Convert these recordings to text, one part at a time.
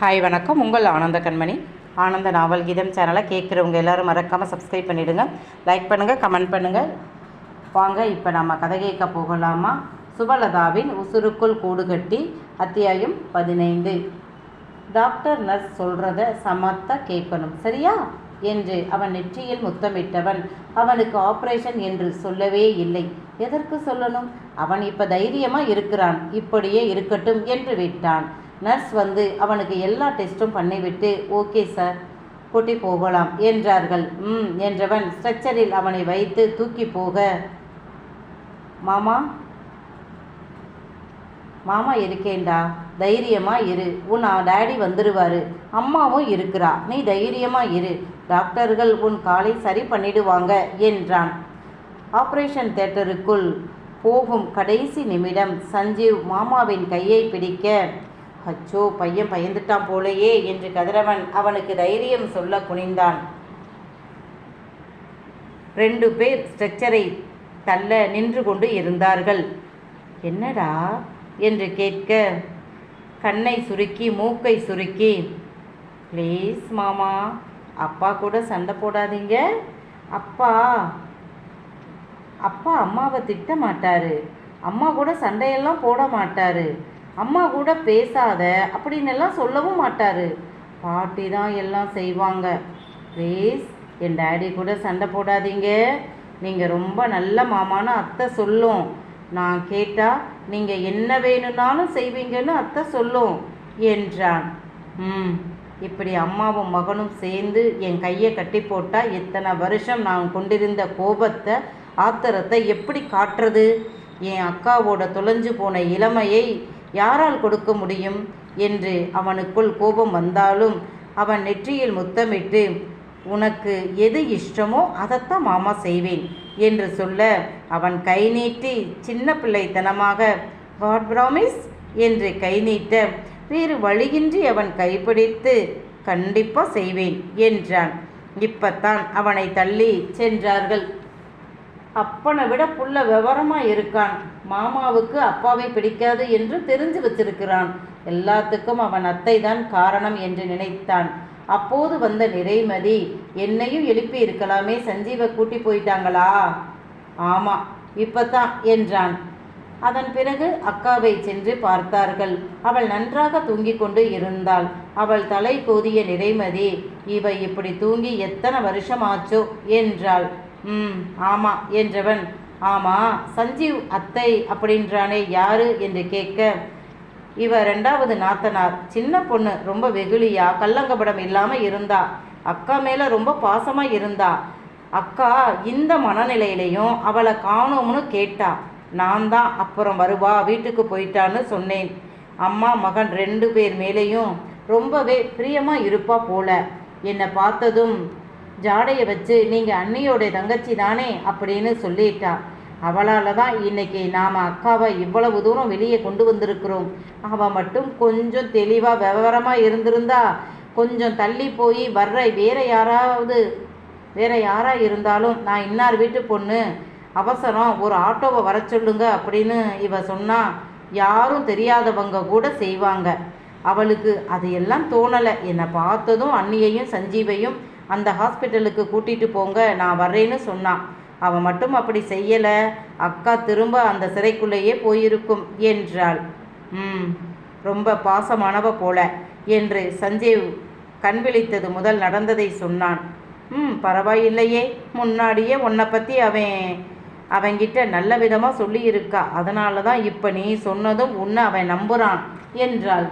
Hi வணக்கம். உங்கள் ஆனந்த கண்மணி. ஆனந்த நாவல் கீதம் சேனலை கேட்குறவங்க எல்லாரும் மறக்காமல் சப்ஸ்கிரைப் பண்ணிவிடுங்க லைக் பண்ணுங்கள் கமெண்ட் பண்ணுங்கள் வாங்க இப்போ நம்ம கதை கேட்க போகலாமா? சுபலதாவின் உசுருக்குள் கூடு கட்டி அத்தியாயம் பதினைந்து. டாக்டர் நர்ஸ் சொல்கிறத சமத்தா கேட்கணும். சரியா? என்று அவன் நெற்றியில் முத்தமிட்டவன். அவனுக்கு ஆப்ரேஷன் என்று சொல்லவே இல்லை. எதற்கு சொல்லணும்? அவன் இப்போ தைரியமாக இருக்கிறான். இப்படியே இருக்கட்டும் என்று விட்டான். நர்ஸ் வந்து அவனுக்கு எல்லா டெஸ்ட்டும் பண்ணிவிட்டு ஓகே சார் கூட்டி போகலாம் என்றார்கள். ம் என்றவன் ஸ்ட்ரெச்சரில் அவனை வைத்து தூக்கி போக மாமா மாமா இருக்கேன்டா தைரியமாக இரு உன் டேடி வந்துடுவார் அம்மாவும் இருக்கிறா நீ தைரியமாக இரு டாக்டர்கள் உன் காலை சரி பண்ணிடுவாங்க என்றான். ஆப்ரேஷன் தேட்டருக்குள் போகும் கடைசி நிமிடம் சஞ்சீவ் மாமாவின் கையை பிடிக்க அச்சோ பையன் பயந்துட்டான் போலையே என்று கதிரவன் அவனுக்கு தைரியம் சொல்ல குனிந்தான். ரெண்டு பேர் ஸ்ட்ரெச்சரை தள்ள நின்று கொண்டு இருந்தார்கள். என்னடா? என்று கேட்க கண்ணை சுருக்கி மூக்கை சுருக்கி. ப்ளீஸ் மாமா அப்பா கூட சண்டை போடாதீங்க. அப்பா அப்பா அம்மாவை திட்ட மாட்டாரு அம்மா கூட சண்டையெல்லாம் போட மாட்டாரு அம்மா கூட பேசாத அப்படின்னு எல்லாம் சொல்லவும் மாட்டார். பாட்டி தான் எல்லாம் செய்வாங்க. ப்ளீஸ் என் டேடி கூட சண்டை போடாதீங்க. நீங்கள் ரொம்ப நல்ல மாமான்னு அத்தை சொல்லும். நான் கேட்டால் நீங்கள் என்ன வேணும்னாலும் செய்வீங்கன்னு அத்தை சொல்லும் என்றான். ம் இப்படி அம்மாவும் மகனும் சேர்ந்து என் கையை கட்டி போட்டால் இத்தனை வருஷம் நான் கொண்டிருந்த கோபத்தை ஆத்திரத்தை எப்படி காட்டுறது? என் அக்காவோட தொலைஞ்சு போன இளமையை யாரால் கொடுக்க முடியும்? என்று அவனுக்குள் கோபம் வந்தாலும் அவன் நெற்றியில் முத்தமிட்டு உனக்கு எது இஷ்டமோ அதைத்தான் மாமா செய்வேன் என்று சொல்ல அவன் கை நீட்டி சின்ன பிள்ளைத்தனமாக காட் ப்ராமிஸ் என்று கை நீட்ட வேறு வழியின்றி அவன் கைப்பிடித்து கண்டிப்பாக செய்வேன் என்றான். இப்பத்தான் அவனை தள்ளி சென்றார்கள். அப்பனை விட புள்ள விவரமா இருக்கான். மாமாவுக்கு அப்பாவை பிடிக்காது என்று தெரிஞ்சு வச்சிருக்கிறான். எல்லாத்துக்கும் அவன் அத்தை தான் காரணம் என்று நினைத்தான். அப்போது வந்த நிறைமதி என்னையும் எழுப்பி இருக்கலாமே சஞ்சீவை கூட்டி போயிட்டாங்களா? ஆமா இப்பத்தான் என்றான். அதன் பிறகு அக்காவை சென்று பார்த்தார்கள். அவள் நன்றாக தூங்கிக் கொண்டு இருந்தாள். அவள் தலை கோதிய நிறைமதி இவை இப்படி தூங்கி எத்தனை வருஷம் ஆச்சோ என்றாள். ம் ஆமா என்றவன். ஆமா சஞ்சீவ் அத்தை அப்படின்றானே யாரு என்று கேட்க இவ ரெண்டாவது நாத்தனார். சின்ன பொண்ணு ரொம்ப வெகுளியா கல்லங்கபடம் இல்லாமல் இருந்தா. அக்கா மேலே ரொம்ப பாசமாக இருந்தா. அக்கா இந்த மனநிலையிலையும் அவளை காணோம்னு கேட்டா. நான் தான் அப்புறம் வருவா வீட்டுக்கு போயிட்டான்னு சொன்னேன். அம்மா மகன் ரெண்டு பேர் மேலேயும் ரொம்பவே பிரியமாக இருப்பா போல. என்னை பார்த்ததும் ஜாடையை வச்சு நீங்கள் அண்ணியோட தங்கச்சி தானே அப்படின்னு சொல்லிட்டா. அவளால் தான் இன்னைக்கு நாம் அக்காவை இவ்வளவு தூரம் வெளியே கொண்டு வந்திருக்கிறோம். அவள் மட்டும் கொஞ்சம் தெளிவாக விவரமாக இருந்திருந்தா கொஞ்சம் தள்ளி போய் வர்ற வேற யாராவது வேற யாராக இருந்தாலும் நான் இன்னார் வீட்டு பொண்ணு அவசரம் ஒரு ஆட்டோவை வர சொல்லுங்க அப்படின்னு இவ சொன்னால் யாரும் தெரியாதவங்க கூட செய்வாங்க. அவளுக்கு அது எல்லாம் தோணலை. என்னை பார்த்ததும் அண்ணியையும் சஞ்சீவையும் அந்த ஹாஸ்பிட்டலுக்கு கூட்டிகிட்டு போங்க நான் வர்றேன்னு சொன்னான். அவன் மட்டும் அப்படி செய்யலை. அக்கா திரும்ப அந்த சிறைக்குள்ளேயே போயிருக்கும் என்றாள். ம் ரொம்ப பாசமானவ போல என்று சஞ்சீவ் கண் விழித்தது முதல் நடந்ததை சொன்னான். ம் பரவாயில்லையே. முன்னாடியே உன்னை பற்றி அவன் அவங்கிட்ட நல்ல விதமாக சொல்லியிருக்கா. அதனால தான் இப்போ நீ சொன்னதும் உன்னை அவன் நம்புகிறான் என்றாள்.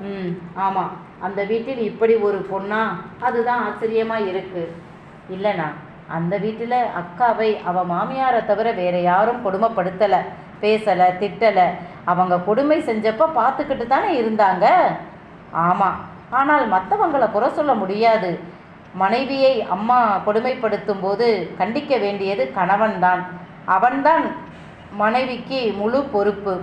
ம். ஆமாம் அந்த வீட்டில் இப்படி ஒரு பொண்ணா? அதுதான் ஆச்சரியமாக இருக்கு. இல்லைண்ணா அந்த வீட்டில் அக்காவை அவ மாமியாரை தவிர வேற யாரும் கொடுமைப்படுத்தலை பேசலை திட்டலை. அவங்க கொடுமை செஞ்சப்போ பார்த்துக்கிட்டு தானே இருந்தாங்க? ஆமாம் ஆனால் மற்றவங்களை குறை சொல்ல முடியாது. மனைவியை அம்மா கொடுமைப்படுத்தும் போது கண்டிக்க வேண்டியது கணவன்தான். அவன்தான் மனைவிக்கு முழு பொறுப்பு.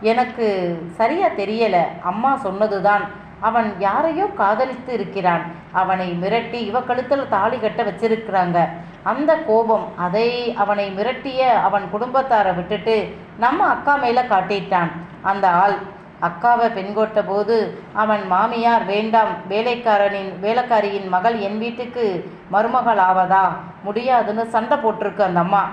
எனக்கு சரியா தெரியல. அம்மா சொன்னதுதான். அவன் யாரையோ காதலித்து இருக்கிறான். அவனை மிரட்டி இவ கழுத்தில் தாலி கட்ட வச்சிருக்கிறாங்க. அந்த கோபம் அதை அவனை மிரட்டிய அவன் குடும்பத்தாரை விட்டுட்டு நம்ம அக்கா மேல காட்டிட்டான். அந்த ஆள் அக்காவை பெண்கொட்ட போது அவன் மாமியார் வேண்டாம் வேலைக்காரனின் வேலைக்காரியின் மகள் என் வீட்டுக்கு மருமகள் ஆவதா முடியாதுன்னு சண்டை போட்டிருக்கு அந்த அம்மா.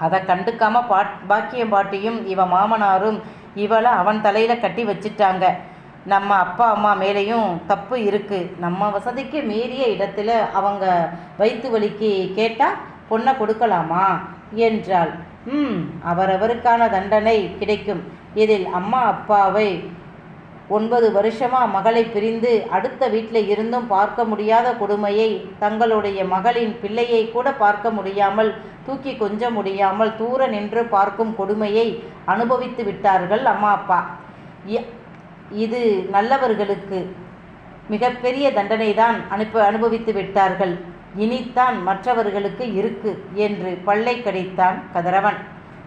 அதை கண்டுக்காம பாட் பாக்கியம் பாட்டியும் இவ மாமனாரும் இவளை அவன் தலையில கட்டி வச்சிட்டாங்க. நம்ம அப்பா அம்மா மேலேயும் தப்பு இருக்கு. நம்ம வசதிக்கு மீறிய இடத்துல அவங்க வயிற்று வலிக்கு கேட்டா பொண்ணை கொடுக்கலாமா? என்றாள். ம் அவரவருக்கான தண்டனை கிடைக்கும். இதில் அம்மா அப்பாவை ஒன்பது வருஷமா மகளை பிரிந்து அடுத்த வீட்டில் இருந்தும் பார்க்க முடியாத கொடுமையை தங்களுடைய மகளின் பிள்ளையை கூட பார்க்க முடியாமல் தூக்கி கொஞ்ச முடியாமல் தூர நின்று பார்க்கும் கொடுமையை அனுபவித்து விட்டார்கள் அம்மா அப்பா. இது நல்லவர்களுக்கு மிகப்பெரிய தண்டனை தான் அனுப்ப அனுபவித்து விட்டார்கள். இனித்தான் மற்றவர்களுக்கு இருக்கு என்று பல்லை கடித்தான் கதிரவன்.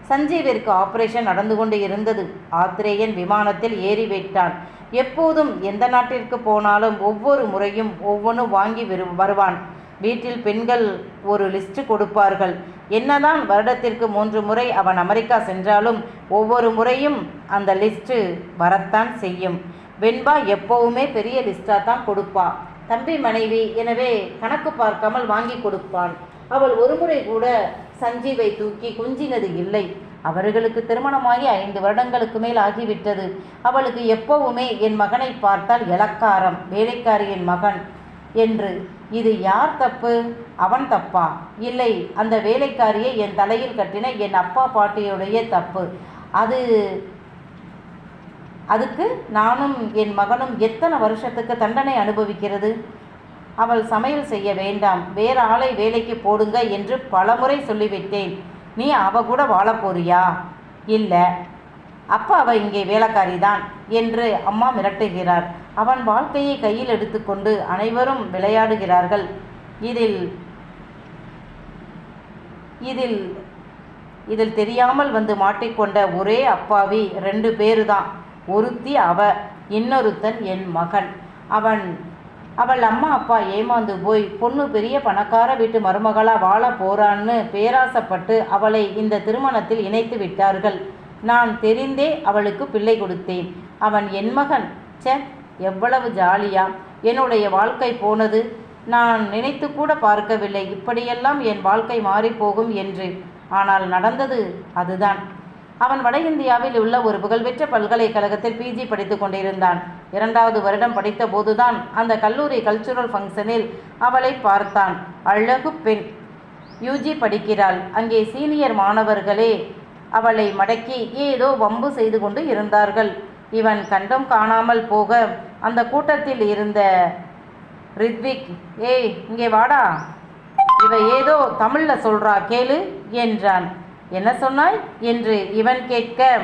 சஞ்சீவிற்கு ஆபரேஷன் நடந்து கொண்டு இருந்தது. ஆத்திரேயன் விமானத்தில் ஏறிவிட்டான் எப்போதும் எந்த நாட்டிற்கு போனாலும் ஒவ்வொரு முறையும் ஒவ்வொன்று வாங்கி விரு வருவான். வீட்டில் பெண்கள் ஒரு லிஸ்ட் கொடுப்பார்கள். என்னதான் வருடத்திற்கு மூன்று முறை அவன் அமெரிக்கா சென்றாலும் ஒவ்வொரு முறையும் அந்த லிஸ்ட்டு வரத்தான் செய்யும். வெண்பா எப்போவுமே பெரிய லிஸ்டாக தான் கொடுப்பா. தம்பி மனைவி எனவே கணக்கு பார்க்காமல் வாங்கி கொடுப்பான். அவள் ஒருமுறை கூட சஞ்சீவை தூக்கி குஞ்சினது இல்லை. அவர்களுக்கு திருமணமாகி ஐந்து வருடங்களுக்கு மேல் ஆகிவிட்டது. அவளுக்கு எப்பவுமே என் மகனை பார்த்தால் இலக்காரம் வேலைக்காரியின் மகன் என்று. இது யார் தப்பு? அவன் தப்பா? இல்லை அந்த வேலைக்காரியை என் தலையில் கட்டின என் அப்பா பாட்டியுடைய தப்பு. அது அதுக்கு நானும் என் மகனும் எத்தனை வருஷத்துக்கு தண்டனை அனுபவிக்கிறது? அவள் சமையல் செய்ய வேண்டாம் வேற ஆளை வேலைக்கு போடுங்க என்று பலமுறை சொல்லிவிட்டேன். நீ அவ கூட வாழ போறியா? இல்லை. அப்பா அவ இங்கே வேலைக்காரி தான் என்று அம்மா மிரட்டுகிறார். அவன் வாழ்க்கையை கையில் எடுத்துக்கொண்டு அனைவரும் விளையாடுகிறார்கள். இதில் இதில் இதில் தெரியாமல் வந்து மாட்டிக்கொண்ட ஒரே அப்பாவி ரெண்டு பேரு தான் ஒருத்தி அவ இன்னொருத்தன் என் மகன். அவன் அவள் அம்மா அப்பா ஏமாந்து போய் பொண்ணு பெரிய பணக்கார வீட்டு மருமகளா வாழ போறான்னு பேராசப்பட்டு அவளை இந்த திருமணத்தில் இணைத்து விட்டார்கள். நான் தெரிந்தே அவளுக்கு பிள்ளை கொடுத்தேன். அவன் என் மகன். சே எவ்வளவு ஜாலியா. என்னுடைய வாழ்க்கை போனது. நான் நினைத்து கூட பார்க்கவில்லை. இப்படியெல்லாம் என் வாழ்க்கை மாறிப்போகும் என்று. ஆனால் நடந்தது அதுதான். அவன் வட இந்தியாவில் உள்ள ஒரு புகழ்பெற்ற பல்கலைக்கழகத்தில் பிஜி படித்து கொண்டிருந்தான். இரண்டாவது வருடம் படித்த போதுதான் அந்த கல்லூரி கல்ச்சுரல் ஃபங்க்ஷனில் அவளை பார்த்தான். அழகு பெண். யூஜி படிக்கிறாள். அங்கே சீனியர் மாணவர்களே அவளை மடக்கி ஏதோ வம்பு செய்து கொண்டு இருந்தார்கள். இவன் கண்டும் காணாமல் போக அந்த கூட்டத்தில் இருந்த ரித்விக் ஏய் இங்கே வாடா. இவ ஏதோ தமிழில் சொல்றா கேளு என்றான். என்ன சொன்னாய்? என்று இவன் கேட்க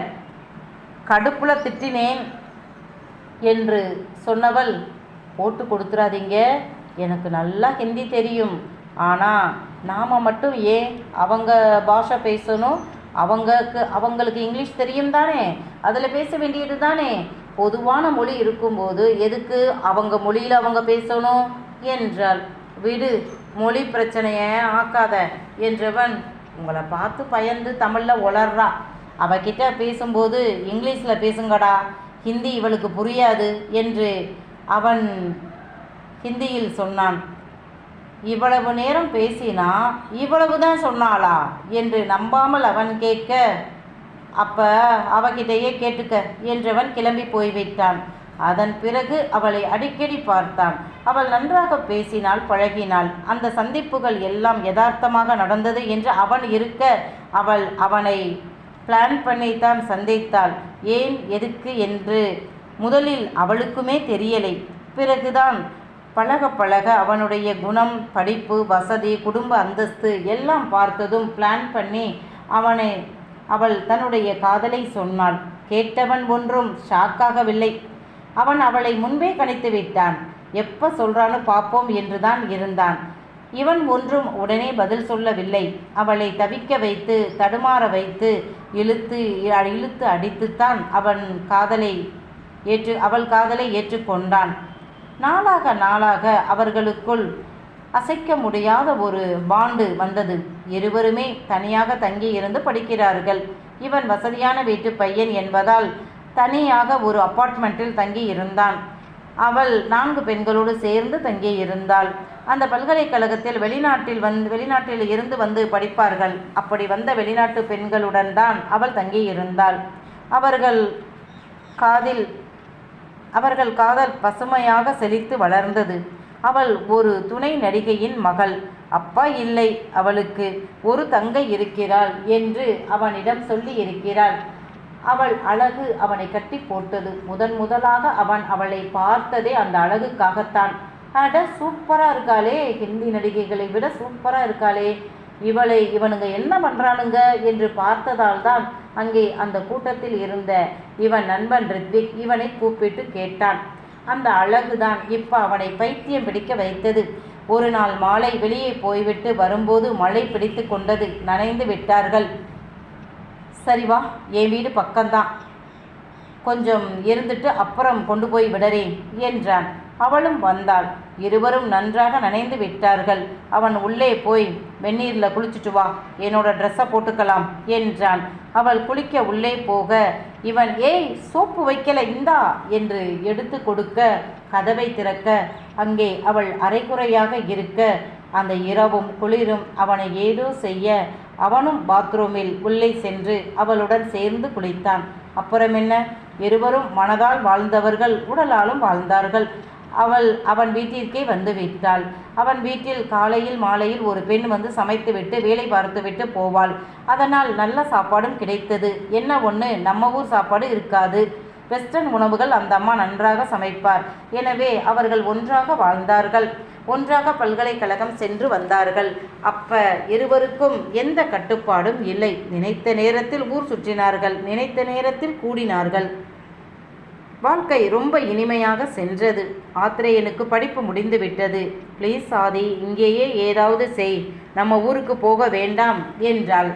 கடுப்புல திட்டினேன் என்று சொன்னவள் போட்டு கொடுத்துறாதீங்க. எனக்கு நல்லா ஹிந்தி தெரியும். ஆனால் நாம் மட்டும் ஏன் அவங்க பாஷை பேசணும்? அவங்களுக்கு அவங்களுக்கு இங்கிலீஷ் தெரியும் தானே? அதில் பேச வேண்டியது தானே? பொதுவான மொழி இருக்கும்போது எதுக்கு அவங்க மொழியில் அவங்க பேசணும்? என்றாள். விடு மொழி பிரச்சனையை ஆக்காத என்றவன் உங்களை பார்த்து பயந்து தமிழில் உளர்றா. அவகிட்ட பேசும்போது இங்கிலீஷில் பேசுங்கடா. ஹிந்தி இவளுக்கு புரியாது என்று அவன் ஹிந்தியில் சொன்னான். இவ்வளவு நேரம் பேசினா இவ்வளவு தான் சொன்னாளா? என்று நம்பாமல் அவன் கேட்க அப்போ அவகிட்டயே கேட்டுக்க என்றவன் கிளம்பி போய்விட்டான். அதன் பிறகு அவளை அடிக்கடி பார்த்தான். அவள் நன்றாக பேசினாள் பழகினாள் அந்த சந்திப்புகள் எல்லாம் யதார்த்தமாக நடந்தது என்று அவன் இருக்க அவள் அவனை பிளான் பண்ணித்தான் சந்தித்தாள். ஏன் எதுக்கு? என்று முதலில் அவளுக்குமே தெரியலை. பிறகுதான் பழக பழக அவனுடைய குணம் படிப்பு வசதி குடும்ப அந்தஸ்து எல்லாம் பார்த்ததும் பிளான் பண்ணி அவனை அவள் தன்னுடைய காதலை சொன்னாள். கேட்டவன் ஒன்றும் ஷாக்காகவில்லை அவன் அவளை முன்பே கணித்து விட்டான். எப்ப சொல்றான்னு பார்ப்போம் என்றுதான் இருந்தான். இவன் ஒன்றும் உடனே பதில் சொல்லவில்லை. அவளை தவிக்க வைத்து தடுமாற வைத்து இழுத்து இழுத்து அடித்துத்தான் அவன் காதலை ஏற்று அவள் காதலை ஏற்றுக்கொண்டான். நாளாக நாளாக அவர்களுக்குள் அசைக்க முடியாத ஒரு பாண்டு வந்தது. இருவருமே தனியாக தங்கி இருந்து படிக்கிறார்கள். இவன் வசதியான வீட்டு பையன் என்பதால் தனியாக ஒரு அப்பார்ட்மெண்ட்டில் தங்கி இருந்தான் அவள் நான்கு பெண்களோடு சேர்ந்து தங்கி இருந்தாள் அந்த பல்கலைக்கழகத்தில் வெளிநாட்டில் வந்து வெளிநாட்டில் இருந்து வந்து படிப்பார்கள். அப்படி வந்த வெளிநாட்டு பெண்களுடன் தான் அவள் தங்கி இருந்தாள் அவர்கள் காதில் அவர்கள் காதல் பசுமையாக செழித்து வளர்ந்தது. அவள் ஒரு துணை நடிகையின் மகள். அப்பா இல்லை அவளுக்கு ஒரு தங்கை இருக்கிறாள் என்று அவனிடம் சொல்லி இருக்கிறாள் அவள் அழகு அவனை கட்டி போட்டது. முதன் முதலாக அவன் அவளை பார்த்ததே அந்த அழகுக்காகத்தான். அட சூப்பராக இருக்காளே. ஹிந்தி நடிகைகளை விட சூப்பராக இருக்காளே. இவளை இவனுங்க என்ன பண்ணுறானுங்க என்று பார்த்ததால் தான் அங்கே அந்த கூட்டத்தில் இருந்த இவன் நண்பன் ரித்விக் இவனை கூப்பிட்டு கேட்டான். அந்த அழகுதான் இப்போ அவனை பைத்தியம் பிடிக்க வைத்தது. ஒரு நாள் மாலை வெளியே போய்விட்டு வரும்போது மழை பிடித்து கொண்டது. நனைந்து விட்டார்கள். சரி வா என் வீடு பக்கம்தான். கொஞ்சம் இருந்துட்டு அப்புறம் கொண்டு போய் விடறேன் என்றான். அவளும் வந்தாள். இருவரும் நன்றாக நனைந்து விட்டார்கள். அவன் உள்ளே போய் வெந்நீரில் குளிச்சுட்டு வா என்னோட ட்ரெஸ்ஸை போட்டுக்கலாம் என்றான். அவள் குளிக்க உள்ளே போக இவன் ஏய் சோப்பு வைக்கல இந்தா என்று எடுத்து கொடுக்க கதவை திறக்க அங்கே அவள் அரைக்குறையாக இருக்க அந்த இரவும் குளிரும் அவனை ஏதோ செய்ய அவனும் பாத்ரூமில் உள்ளே சென்று அவளுடன் சேர்ந்து குளித்தான். அப்புறம் என்ன? இருவரும் மனதால் வாழ்ந்தவர்கள் உடலாலும் வாழ்ந்தார்கள். அவள் அவன் வீட்டிற்கே வந்து விட்டாள். அவன் வீட்டில் காலையில் மாலையில் ஒரு பெண் வந்து சமைத்துவிட்டு வேலை பார்த்துவிட்டு போவாள். அதனால் நல்ல சாப்பாடும் கிடைத்தது. என்ன ஒன்று நம்ம ஊர் சாப்பாடு இருக்காது. வெஸ்டர்ன் உணவுகள் அந்த அம்மா நன்றாக சமைப்பார். எனவே அவர்கள் ஒன்றாக வாழ்ந்தார்கள். ஒன்றாக பல்கலைக்கழகம் சென்று வந்தார்கள். அப்ப இருவருக்கும் எந்த கட்டுப்பாடும் இல்லை. நினைத்த நேரத்தில் ஊர் சுற்றினார்கள். நினைத்த நேரத்தில் கூடினார்கள். வாழ்க்கை ரொம்ப இனிமையாக சென்றது. ஆத்திரேயனுக்கு படிப்பு முடிந்து விட்டது. ப்ளீஸ் ஆதி இங்கேயே ஏதாவது செய். நம்ம ஊருக்கு போக வேண்டாம் என்றாள்.